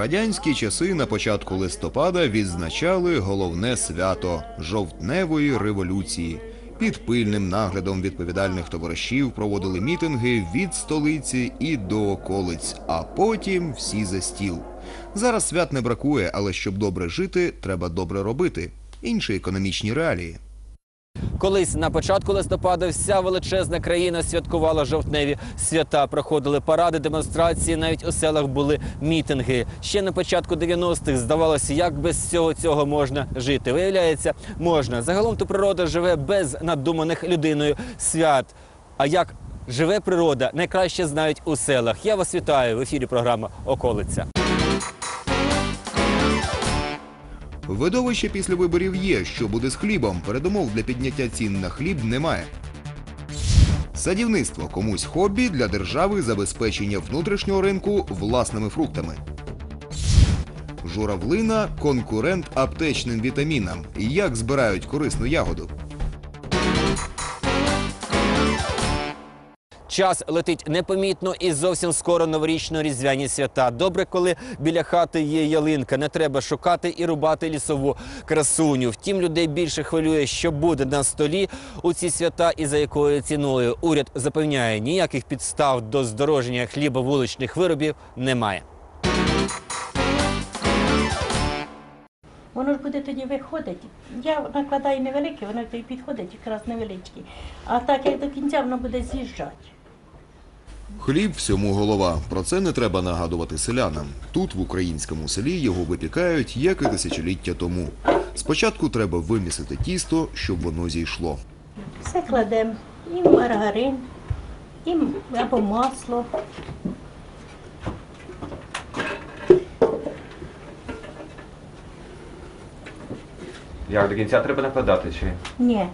радянські часи на початку листопада відзначали головне свято жовтневої революції. Під пильним наглядом відповідальних товаришів проводили мітинги від столиці і до околиць, а потім всі за стіл. Зараз свят не бракує, але щоб добре жити, треба добре робити. Інші економічні реалії. Колись на початку листопада вся величезна країна святкувала жовтневі свята. Проходили паради, демонстрації. Навіть у селах були мітинги. Ще на початку 90-х здавалося, як без всього цього можна жити. Виявляється, можна. Загалом то природа живе без надуманих людиною свят. А як живе природа, найкраще знають у селах. Я вас вітаю в ефірі. Програма Околиця. Видовище після виборів є, що буде з хлібом. Передумов для підняття цін на хліб немає. Садівництво комусь хобі для держави забезпечення внутрішнього ринку власними фруктами. Журавлина конкурент аптечним вітамінам. Як збирають корисну ягоду? Час летить непомітно і зовсім скоро новорічно-різдвяні свята. Добре, коли біля хати є ялинка. Не треба шукати і рубати лісову красуню. Втім, людей більше хвилює, що буде на столі у ці свята і за якою ціною. Уряд запевняє, ніяких підстав до здороження хліба вуличних виробів немає. Воно ж буде тоді виходити. Я накладаю невелике, воно тоді підходить якраз невеличке. А так як до кінця воно буде з'їжджати. Хліб всьому голова. Про це не треба нагадувати селянам. Тут, в українському селі, його випікають, як і тисячоліття тому. Спочатку треба вимісити тісто, щоб воно зійшло. Все кладемо. І маргарин, і або масло. Як до кінця треба накладати чи? Ні.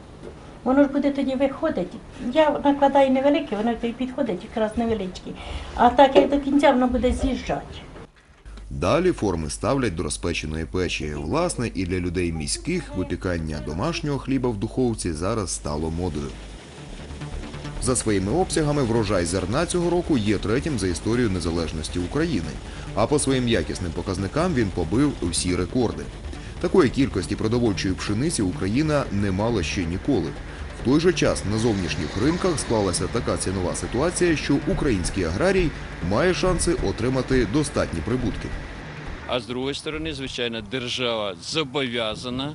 Воно ж буде тоді виходити. Я накладаю невелике, воно тоді підходить якраз невеличке. А так як до кінця воно буде з'їжджати. Далі форми ставлять до розпеченої печі. Власне, і для людей міських випікання домашнього хліба в духовці зараз стало модою. За своїми обсягами врожай зерна цього року є третім за історію незалежності України. А по своїм якісним показникам він побив усі рекорди. Такої кількості продовольчої пшениці Україна не мала ще ніколи. Той же час на зовнішніх ринках склалася така цінова ситуація, що український аграрій має шанси отримати достатні прибутки. А з другої сторони, звичайно, держава зобов'язана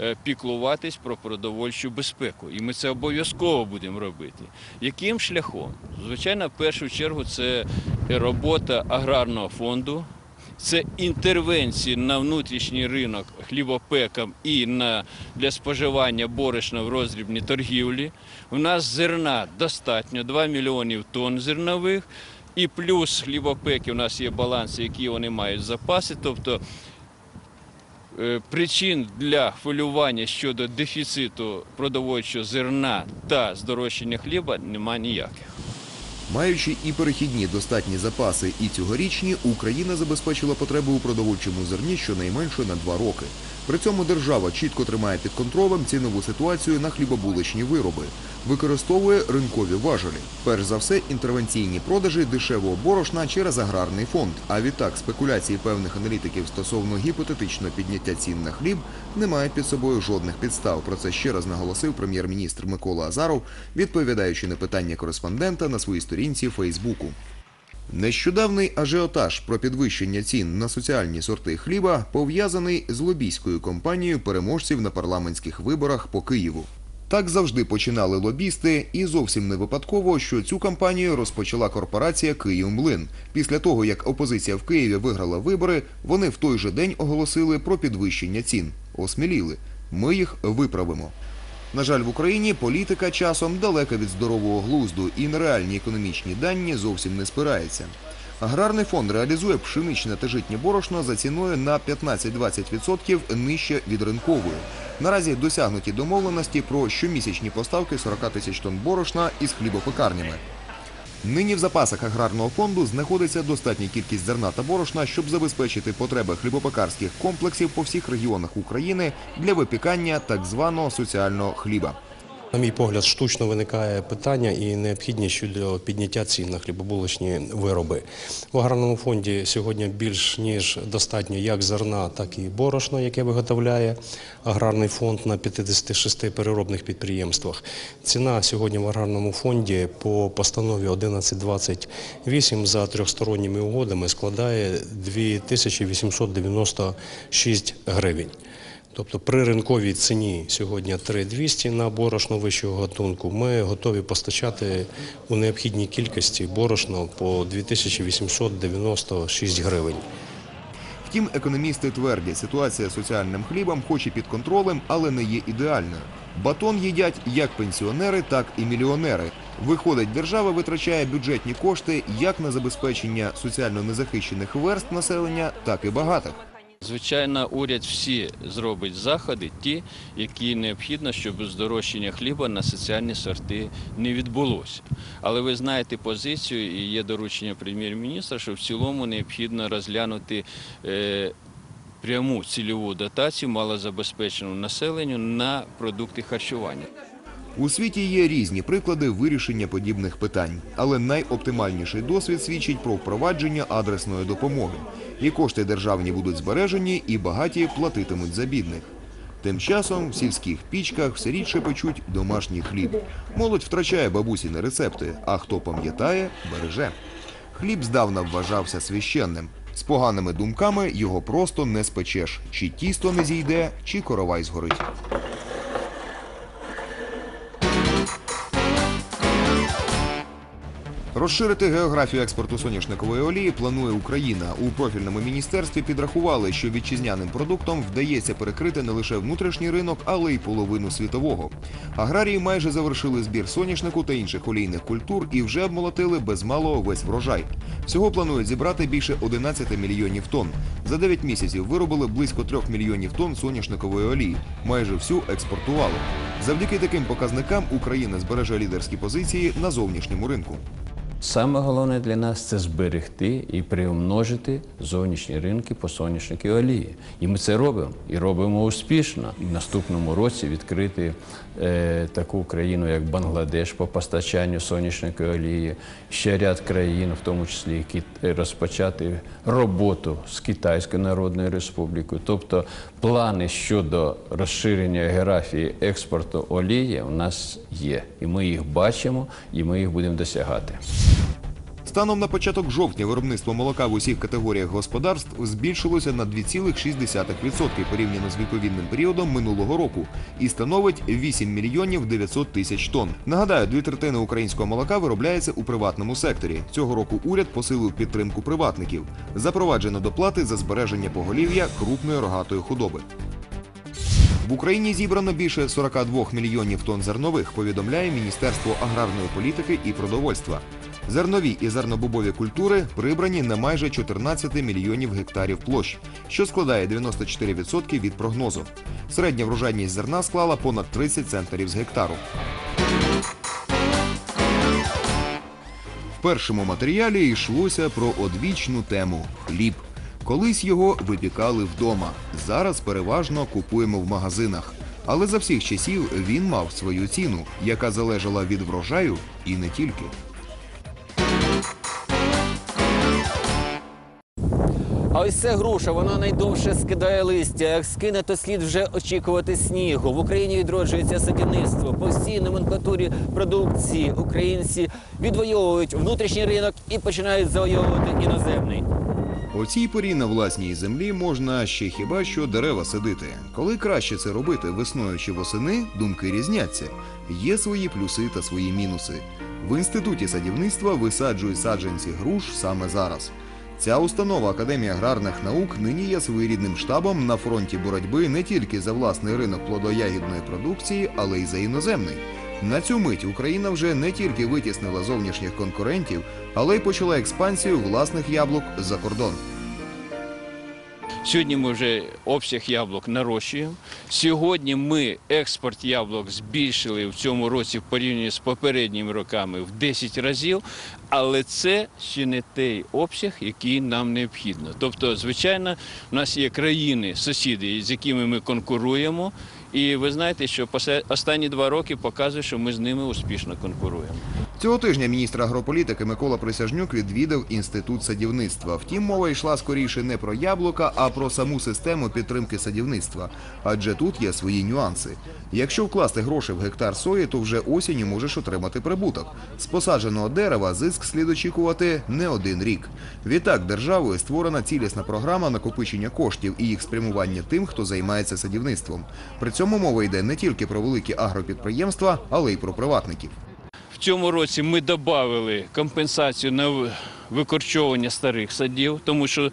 е, піклуватись про продовольчу безпеку. І ми це обов'язково будемо робити. Яким шляхом? Звичайно, в першу чергу це робота аграрного фонду. Це інтервенції на внутрішній ринок хлібопекам і на, для споживання борошна в роздрібній торгівлі. У нас зерна достатньо 2 мільйонів тонн зернових, і плюс хлібопеки у нас є баланси, які вони мають запаси. Тобто е, причин для хвилювання щодо дефіциту продовольчого зерна та здорожчання хліба немає ніяких. Маючи і перехідні достатні запаси, і цьогорічні, Україна забезпечила потребу у продовольчому зерні щонайменше на два роки. При цьому держава чітко тримає під контролем цінову ситуацію на хлібобуличні вироби, використовує ринкові важелі. Перш за все, інтервенційні продажі дешевого борошна через аграрний фонд. А відтак спекуляції певних аналітиків стосовно гіпотетичного підняття цін на хліб не мають під собою жодних підстав. Про це ще раз наголосив прем'єр-міністр Микола Азаров, відповідаючи на питання кореспондента на своїй сторінці Фейсбуку. Нещодавний ажіотаж про підвищення цін на соціальні сорти хліба пов'язаний з лобійською кампанією переможців на парламентських виборах по Києву. Так завжди починали лобісти, і зовсім не випадково, що цю кампанію розпочала корпорація «Київмлин». Після того, як опозиція в Києві виграла вибори, вони в той же день оголосили про підвищення цін. Осміліли. Ми їх виправимо. На жаль, в Україні політика часом далека від здорового глузду і на реальні економічні дані зовсім не спирається. Аграрний фонд реалізує пшеничне та житнє борошно за ціною на 15-20% нижче від ринкової. Наразі досягнуті домовленості про щомісячні поставки 40 тисяч тонн борошна із хлібопекарнями. Нині в запасах аграрного фонду знаходиться достатня кількість зерна та борошна, щоб забезпечити потреби хлібопекарських комплексів по всіх регіонах України для випікання так званого соціального хліба. На мій погляд, штучно виникає питання і необхідність щодо підняття цін на хлібобулочні вироби. В аграрному фонді сьогодні більш ніж достатньо як зерна, так і борошна, яке виготовляє аграрний фонд на 56 переробних підприємствах. Ціна сьогодні в аграрному фонді по постанові 1128 за трьохсторонніми угодами складає 2896 гривень. Тобто при ринковій ціні сьогодні 3200 на борошно вищого гатунку. Ми готові постачати у необхідній кількості борошно по 2896 гривень. Втім, економісти твердять, ситуація з соціальним хлібом хоч і під контролем, але не є ідеальною. Батон їдять як пенсіонери, так і мільйонери. Виходить, держава витрачає бюджетні кошти як на забезпечення соціально незахищених верств населення, так і багатих. Звичайно, уряд всі зробить заходи, ті, які необхідно, щоб здорожчання хліба на соціальні сорти не відбулося. Але ви знаєте позицію, і є доручення прем'єр-міністра, що в цілому необхідно розглянути е, пряму цільову дотацію малозабезпеченому населенню на продукти харчування. У світі є різні приклади вирішення подібних питань, але найоптимальніший досвід свідчить про впровадження адресної допомоги. І кошти державні будуть збережені, і багаті платитимуть за бідних. Тим часом в сільських пічках все рідше печуть домашній хліб. Молодь втрачає бабусіни рецепти, а хто пам'ятає, береже. Хліб здавна вважався священним. З поганими думками його просто не спечеш. Чи тісто не зійде, чи коровай згорить. Розширити географію експорту соняшникової олії планує Україна. У профільному міністерстві підрахували, що вітчизняним продуктом вдається перекрити не лише внутрішній ринок, але й половину світового. Аграрії майже завершили збір соняшнику та інших олійних культур і вже обмолотили без малого весь врожай. Всього планують зібрати більше 11 мільйонів тонн. За 9 місяців виробили близько 3 мільйонів тонн соняшникової олії. Майже всю експортували. Завдяки таким показникам Україна збереже лідерські позиції на зовнішньому ринку. Саме головне для нас це зберегти і приумножити зовнішні ринки по соняшнику олії. І ми це робимо і робимо успішно. В наступному році відкрити е, таку країну, як Бангладеш, по постачанню соняшникової олії, ще ряд країн, в тому числі і Кит- розпочати роботу з Китайською Народною Республікою. Тобто плани щодо розширення географії експорту олії у нас є. І ми їх бачимо, і ми їх будемо досягати. Станом на початок жовтня виробництво молока в усіх категоріях господарств збільшилося на 2,6% порівняно з відповідним періодом минулого року і становить 8 мільйонів 900 тисяч тонн. Нагадаю, дві третини українського молока виробляється у приватному секторі. Цього року уряд посилив підтримку приватників. Запроваджено доплати за збереження поголів'я крупної рогатої худоби. В Україні зібрано більше 42 мільйонів тонн зернових, повідомляє Міністерство аграрної політики і продовольства. Зернові і зернобобові культури прибрані на майже 14 мільйонів гектарів площ, що складає 94% від прогнозу. Середня врожайність зерна склала понад 30 центнерів з гектару. В першому матеріалі йшлося про одвічну тему хліб. Колись його випікали вдома. Зараз переважно купуємо в магазинах. Але за всіх часів він мав свою ціну, яка залежала від врожаю і не тільки. А ось це груша, вона найдовше скидає листя. Як скине, то слід вже очікувати снігу. В Україні відроджується садівництво. По всій номенклатурі продукції українці відвоюють внутрішній ринок і починають завойовувати іноземний. У цій порі на власній землі можна ще хіба що дерева садити. Коли краще це робити весною чи восени, думки різняться. Є свої плюси та свої мінуси. В інституті садівництва висаджують саджанці груш саме зараз. Ця установа Академії аграрних наук нині є своєрідним штабом на фронті боротьби не тільки за власний ринок плодоягідної продукції, але й за іноземний. На цю мить Україна вже не тільки витіснила зовнішніх конкурентів, але й почала експансію власних яблук за кордон. Сьогодні ми вже обсяг яблук нарощуємо. Сьогодні ми експорт яблук збільшили в цьому році в порівнянні з попередніми роками в 10 разів, але це ще не той обсяг, який нам необхідно. Тобто, звичайно, у нас є країни, сусіди, з якими ми конкуруємо, І ви знаєте, що останні два роки показує, що ми з ними успішно конкуруємо. Цього тижня міністр агрополітики Микола Присяжнюк відвідав інститут садівництва. Втім, мова йшла скоріше не про яблука, а про саму систему підтримки садівництва. Адже тут є свої нюанси. Якщо вкласти гроші в гектар сої, то вже осінню можеш отримати прибуток. З посадженого дерева зиск слід очікувати не один рік. Відтак, державою створена цілісна програма накопичення коштів і їх спрямування тим, хто займається садівництвом. При цьому мова йде не тільки про великі агропідприємства, але й про приватників. В цьому році ми додали компенсацію на викорчовування старих садів, тому що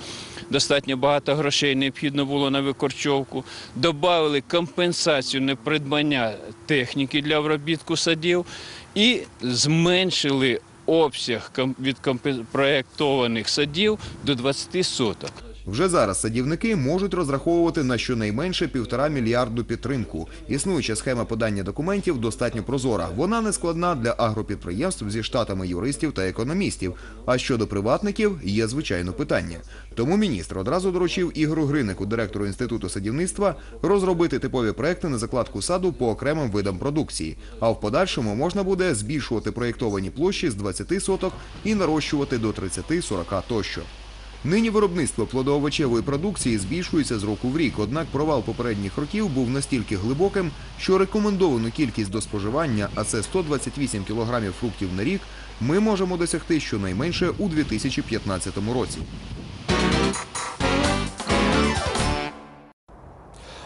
достатньо багато грошей необхідно було на викорчовку. Додали компенсацію на придбання техніки для обробітку садів і зменшили обсяг від проєктованих садів до 20 соток. Вже зараз садівники можуть розраховувати на щонайменше півтора мільярду підтримку. Існуюча схема подання документів достатньо прозора. Вона не складна для агропідприємств зі штатами юристів та економістів. А щодо приватників є звичайно питання. Тому міністр одразу доручив Ігору Гринику, директору інституту садівництва, розробити типові проекти на закладку саду по окремим видам продукції. А в подальшому можна буде збільшувати проєктовані площі з 20 соток і нарощувати до 30-40 тощо. Нині виробництво плодоовочевої продукції збільшується з року в рік, однак провал попередніх років був настільки глибоким, що рекомендовану кількість до споживання, а це 128 кілограмів фруктів на рік, ми можемо досягти щонайменше у 2015 році.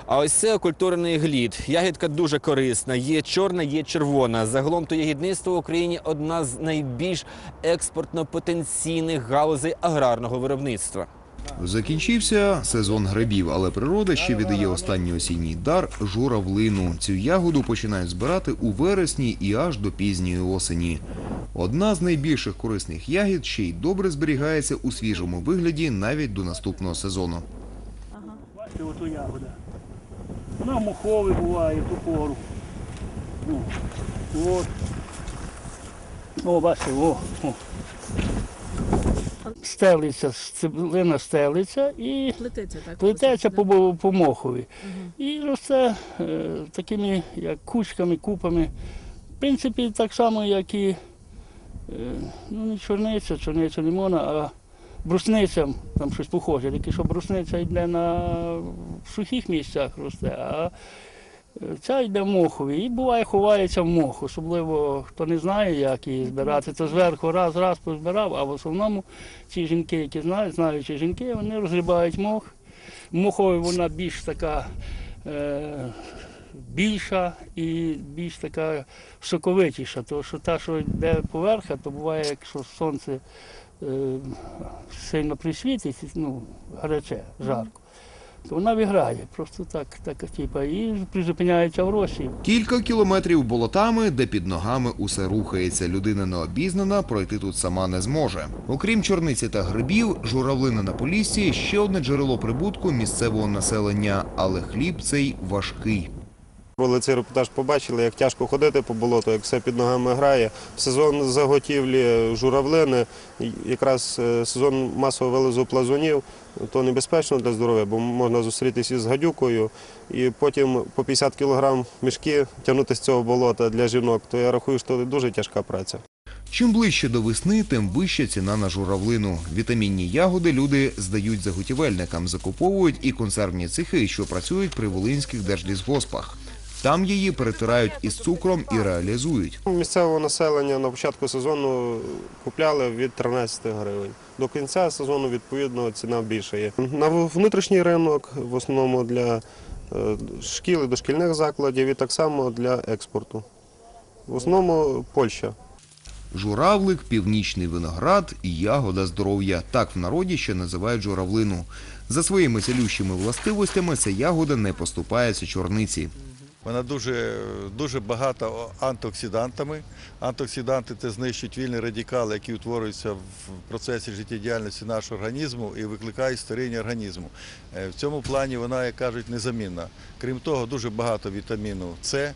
А ось це культурний глід. Ягідка дуже корисна. Є чорна, є червона. Загалом то ягідництво в Україні одна з найбільш експортно-потенційних галузей аграрного виробництва. Закінчився сезон грибів, але природа ще віддає останній осінній дар журавлину. Цю ягоду починають збирати у вересні і аж до пізньої осені. Одна з найбільших корисних ягід ще й добре зберігається у свіжому вигляді навіть до наступного сезону. Бачите, ото ягода. Вона муховий буває ту пору. Ну, от. О, бачите, о, о. Стелиться, цеблина стелиться і Плететься так. плететься по, по мохові. І росте е, такими як кучками, купами. В принципі, так само, як і е, ну, не чорниця, чорниця лимона, а брусниця, там щось похоже, тільки що брусниця йде на сухих місцях росте, а ця йде в мохові. І буває ховається в мох. Особливо хто не знає, як її збирати, то зверху раз, раз позбирав, а в основному ці жінки, які знають, знаючі жінки, вони розгрібають мох. Мохові вона більш така е, більша і більш така соковитіша. Тому що та, що йде поверха, то буває, якщо сонце е, сильно присвітить, ну, гаряче, жарко, то вона виграє. Просто так, так типа, і призупиняється в росі. Кілька кілометрів болотами, де під ногами усе рухається. Людина необізнана, пройти тут сама не зможе. Окрім чорниці та грибів, журавлина на Поліссі – ще одне джерело прибутку місцевого населення, але хліб цей важкий. Коли цей репортаж побачили, як тяжко ходити по болоту, як все під ногами грає. В сезон заготівлі журавлини, якраз е, сезон масового вилазу плазунів, то небезпечно для здоров'я, бо можна зустрітися із гадюкою і потім по 50 кг мішки тягнути з цього болота для жінок, то я рахую, що це дуже тяжка праця. Чим ближче до весни, тим вища ціна на журавлину. Вітамінні ягоди люди здають заготівельникам, закуповують і консервні цехи, що працюють при волинських держлісгоспах. Там її перетирають із цукром і реалізують. Місцевого населення на початку сезону купляли від 13 гривень. До кінця сезону, відповідно, ціна більша є. На внутрішній ринок, в основному для е, шкіл і дошкільних закладів, і так само для експорту. В основному Польща. Журавлик, північний виноград і ягода здоров'я. Так в народі ще називають журавлину. За своїми цілющими властивостями ця ягода не поступається чорниці. Вона дуже, дуже багата антиоксидантами. Антиоксиданти це знищують вільні радикали, які утворюються в процесі життєдіяльності нашого організму і викликають старіння організму. Е, В цьому плані вона, як кажуть, незамінна. Крім того, дуже багато вітаміну С,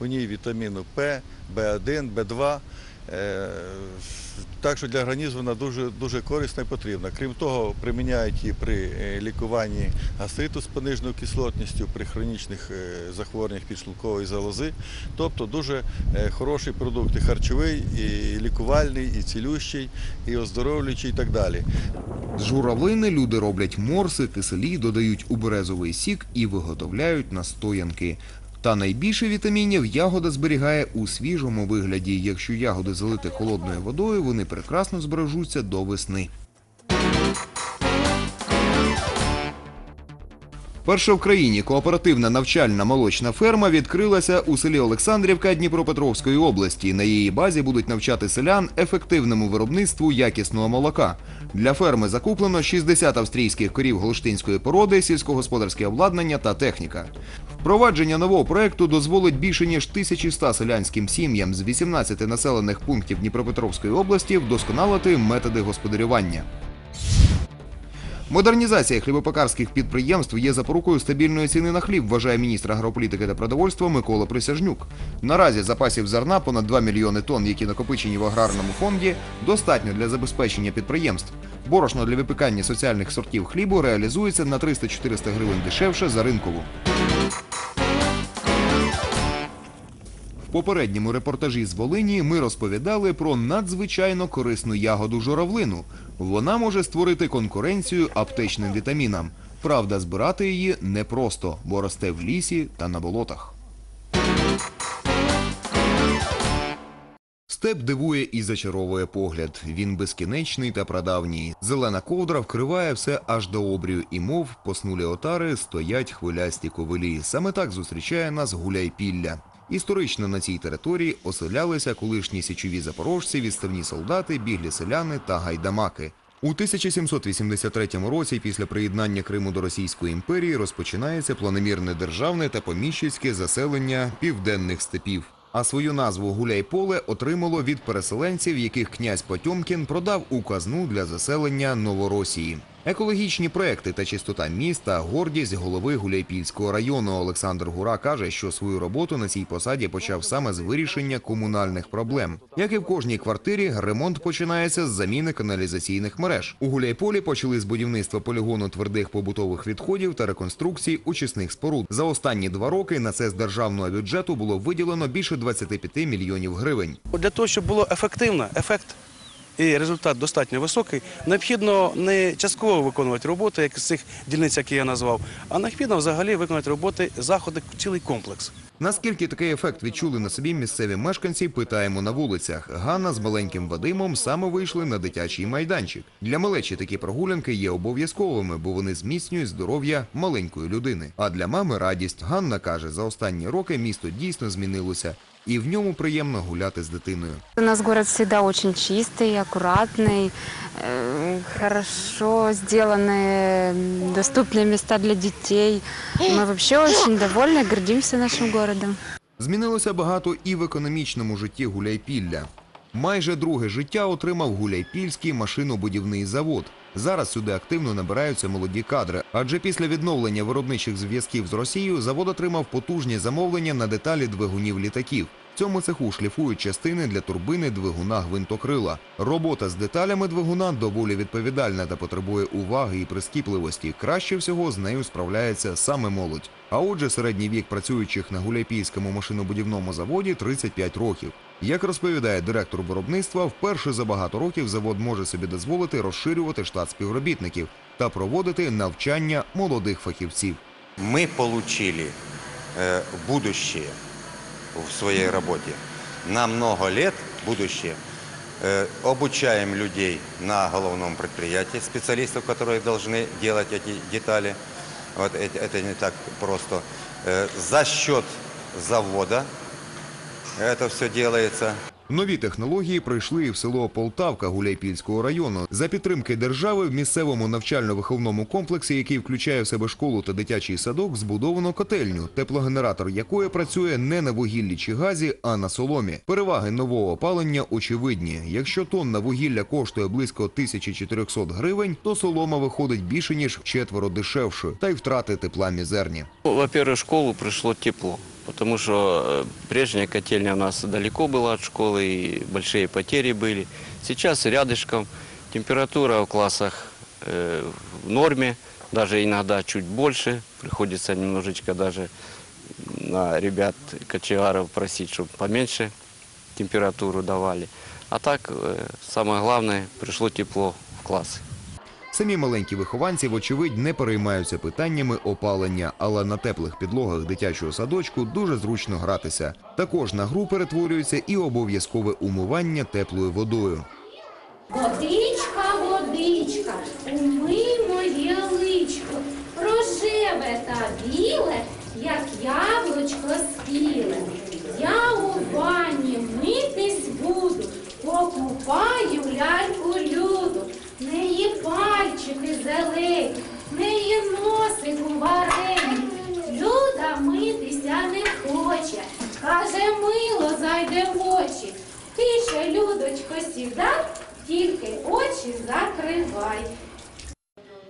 у ній вітаміну П, В1, В2. Е, Так що для організму вона дуже, дуже корисна і потрібна. Крім того, приміняють її при е, лікуванні гастриту з пониженою кислотністю, при хронічних е, захворюваннях підшлункової залози. Тобто дуже хороший продукт і харчовий, і лікувальний, і цілющий, і оздоровлюючий, і так далі. З журавлини люди роблять морси, киселі, додають у березовий сік і виготовляють настоянки. Та найбільше вітамінів ягода зберігає у свіжому вигляді. Якщо ягоди залити холодною водою, вони прекрасно збережуться до весни. Перша в країні кооперативна навчальна молочна ферма відкрилася у селі Олександрівка Дніпропетровської області. На її базі будуть навчати селян ефективному виробництву якісного молока. Для ферми закуплено 60 австрійських корів голштинської породи, сільськогосподарське обладнання та техніка. Впровадження нового проекту дозволить більше ніж 1100 селянським сім'ям з 18 населених пунктів Дніпропетровської області вдосконалити методи господарювання. Модернізація хлібопекарських підприємств є запорукою стабільної ціни на хліб, вважає міністр агрополітики та продовольства Микола Присяжнюк. Наразі запасів зерна понад 2 мільйони тонн, які накопичені в аграрному фонді, достатньо для забезпечення підприємств. Борошно для випікання соціальних сортів хлібу реалізується на 300-400 гривень дешевше за ринкову. Попередньому репортажі з Волині ми розповідали про надзвичайно корисну ягоду журавлину. Вона може створити конкуренцію аптечним вітамінам. Правда, збирати її непросто, бо росте в лісі та на болотах. Степ дивує і зачаровує погляд. Він безкінечний та прадавній. Зелена ковдра вкриває все аж до обрію, і мов поснулі отари стоять хвилясті ковилі. Саме так зустрічає нас гуляйпілля. Історично на цій території оселялися колишні січові запорожці, відставні солдати, біглі селяни та гайдамаки. У 1783 році, після приєднання Криму до Російської імперії, розпочинається планомірне державне та поміщицьке заселення південних степів. А свою назву Гуляйполе отримало від переселенців, яких князь Потьомкін продав у казну для заселення Новоросії. Екологічні проекти та чистота міста гордість голови Гуляйпільського району. Олександр Гура каже, що свою роботу на цій посаді почав саме з вирішення комунальних проблем. Як і в кожній квартирі, ремонт починається з заміни каналізаційних мереж. У Гуляйполі почали з будівництва полігону твердих побутових відходів та реконструкції очисних споруд. За останні два роки на це з державного бюджету було виділено більше 25 мільйонів гривень. Для того, щоб було ефективно, ефект і результат достатньо високий, необхідно не частково виконувати роботи, як з цих дільниць, які я назвав, а необхідно взагалі виконати роботи, заходи, цілий комплекс. Наскільки такий ефект відчули на собі місцеві мешканці, питаємо на вулицях. Ганна з маленьким Вадимом саме вийшли на дитячий майданчик. Для малечі такі прогулянки є обов'язковими, бо вони зміцнюють здоров'я маленької людини. А для мами радість. Ганна каже, за останні роки місто дійсно змінилося, і в ньому приємно гуляти з дитиною. У нас город всегда очень чистый, аккуратный, э, хорошо сделаны, м, доступные места для детей. Мы вообще очень довольны, гордимся нашим городом. Змінилося багато і в економічному житті Гуляйпілля. Майже друге життя отримав Гуляйпільський машинобудівний завод. Зараз сюди активно набираються молоді кадри, адже після відновлення виробничих зв'язків з Росією завод отримав потужні замовлення на деталі двигунів літаків. В цьому цеху шліфують частини для турбини двигуна гвинтокрила. Робота з деталями двигуна доволі відповідальна та потребує уваги і прискіпливості. Краще всього з нею справляється саме молодь. А отже, середній вік працюючих на Гуляйпільському машинобудівному заводі 35 років. Як розповідає директор виробництва, вперше за багато років завод може собі дозволити розширювати штат співробітників та проводити навчання молодих фахівців. мы получили э, будущее в своей работе. На много лет будущее. Э, обучаем людей на головном предприятии, специалистов, которые должны делать эти детали. Вот эти- это не так просто. Э, за счет завода это все делается. Нові технології прийшли і в село Полтавка Гуляйпільського району. За підтримки держави в місцевому навчально-виховному комплексі, який включає в себе школу та дитячий садок, збудовано котельню, теплогенератор якої працює не на вугіллі чи газі, а на соломі. Переваги нового опалення очевидні. Якщо тонна вугілля коштує близько 1400 гривень, то солома виходить більше ніж вчетверо дешевшою, та й втрати тепла мізерні. Во-первых, школу пришло тепло. Потому что э, прежняя котельня у нас далеко была от школы, и большие потери были. Сейчас рядышком температура в классах э, в норме, даже иногда чуть больше. Приходится немножечко даже на ребят кочегаров просить, чтобы поменьше температуру давали. А так, э, самое главное, пришло тепло в классы. Самі маленькі вихованці, вочевидь, не переймаються питаннями опалення, але на теплих підлогах дитячого садочку дуже зручно гратися. Також на гру перетворюється і обов'язкове умивання теплою водою. Водичка, водичка, умий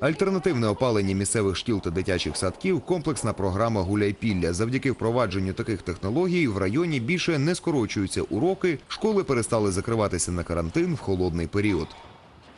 Альтернативне опалення місцевих шкіл та дитячих садків – комплексна програма «Гуляйпілля». Завдяки впровадженню таких технологій в районі більше не скорочуються уроки, школи перестали закриватися на карантин в холодний період.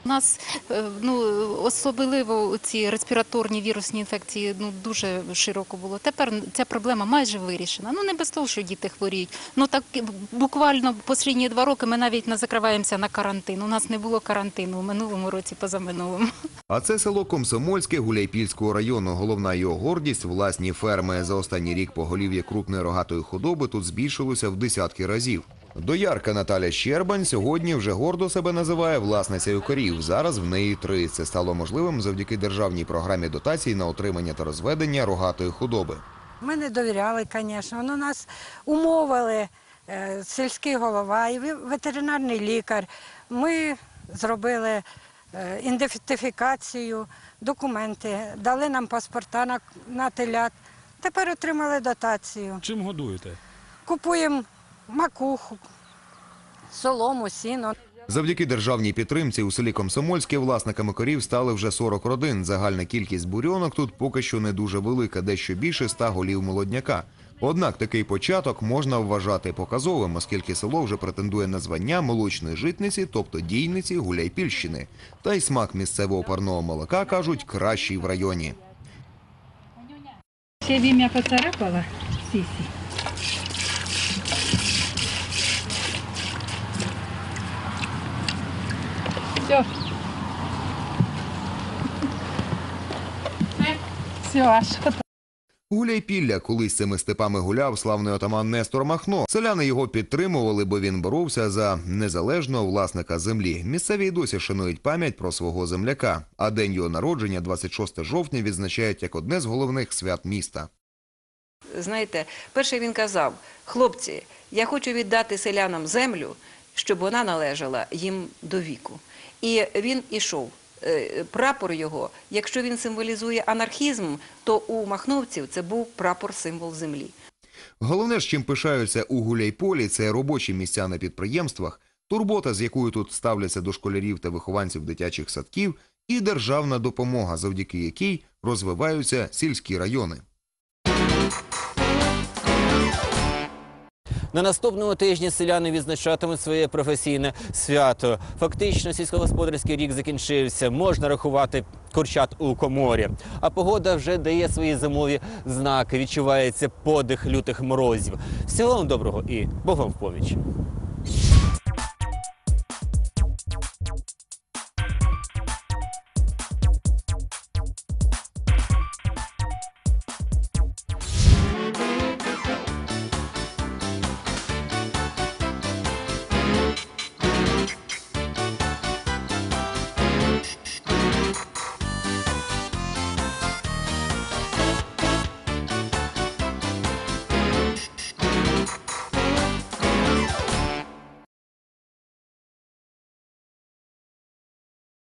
У нас е, ну, особливо ці респіраторні вірусні інфекції ну, дуже широко було. Тепер ця проблема майже вирішена. Ну не без того, що діти хворіють. Ну так буквально останні два роки ми навіть не закриваємося на карантин. У нас не було карантину у минулому році, позаминулому. А це село Комсомольське Гуляйпільського району. Головна його гордість – власні ферми. За останній рік поголів'я крупної рогатої худоби тут збільшилося в десятки разів. Доярка Наталя Щербань сьогодні вже гордо себе називає власницею корів. Зараз в неї три. Це стало можливим завдяки державній програмі дотацій на отримання та розведення рогатої худоби. Ми не довіряли, звісно. Ну, нас умовили е, сільський голова і ветеринарний лікар. Ми зробили е, ідентифікацію, документи, дали нам паспорта на, на телят. Тепер отримали дотацію. Чим годуєте? Купуємо макуху, солому, сіно. Завдяки державній підтримці у селі Комсомольське власниками корів стали вже 40 родин. Загальна кількість бурьонок тут поки що не дуже велика, дещо більше 100 голів молодняка. Однак такий початок можна вважати показовим, оскільки село вже претендує на звання молочної житниці, тобто дійниці Гуляйпільщини. Та й смак місцевого парного молока, кажуть, кращий в районі. Ще в ім'я поцарапала сісі. Все. Все, аж Гуляйпілля колись цими степами гуляв славний отаман Нестор Махно. Селяни його підтримували, бо він боровся за незалежного власника землі. Місцеві й досі шанують пам'ять про свого земляка. А день його народження, 26 жовтня, відзначають як одне з головних свят міста. Знаєте, перше він казав: хлопці, я хочу віддати селянам землю, щоб вона належала їм до віку. І він ішов. Е, Прапор його, якщо він символізує анархізм, то у махновців це був прапор-символ землі. Головне ж, чим пишаються у Гуляйполі, це робочі місця на підприємствах, турбота, з якою тут ставляться до школярів та вихованців дитячих садків, і державна допомога, завдяки якій розвиваються сільські райони. На наступному тижні селяни відзначатимуть своє професійне свято. Фактично, сільськогосподарський рік закінчився. Можна рахувати курчат у коморі. А погода вже дає свої зимові знаки. Відчувається подих лютих морозів. Всього вам доброго і Богом в поміч.